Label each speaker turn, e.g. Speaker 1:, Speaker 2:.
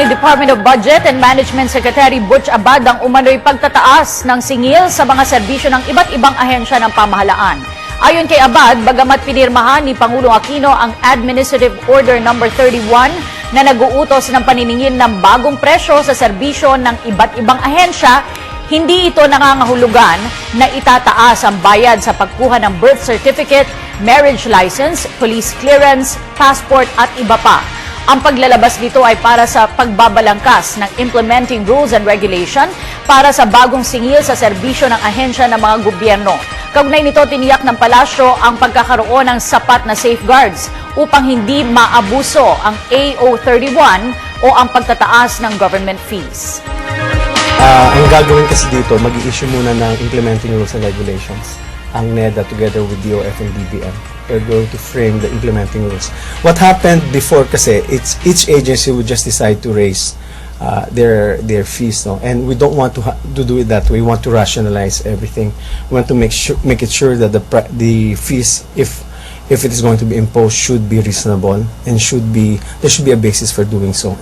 Speaker 1: ni Department of Budget and Management Secretary Butch Abad ang umano'y pagtataas ng singil sa mga serbisyo ng iba't ibang ahensya ng pamahalaan. Ayon kay Abad, bagamat pinirmahan ni Pangulong Aquino ang Administrative Order No. 31 na nag-uutos ng paniningin ng bagong presyo sa serbisyo ng iba't ibang ahensya, hindi ito nangangahulugan na itataas ang bayad sa pagkuha ng birth certificate, marriage license, police clearance, passport at iba pa. Ang paglalabas nito ay para sa pagbabalangkas ng implementing rules and regulation para sa bagong singil sa serbisyo ng ahensya ng mga gobyerno. Kaugnay nito, tiniyak ng palasyo ang pagkakaroon ng sapat na safeguards upang hindi maabuso ang AO31 o ang pagtataas ng government fees.
Speaker 2: Ah, ang gagawin kasi dito, mag issue muna ng implementing rules and regulations. Ang NEDA together with DOF and DBM. They're going to frame the implementing rules. What happened before kasi, it's each agency would just decide to raise uh, their their fees, no? And we don't want to to do it that way. We want to rationalize everything. We want to make sure make it sure that the the fees, if if it is going to be imposed, should be reasonable and should be there should be a basis for doing so.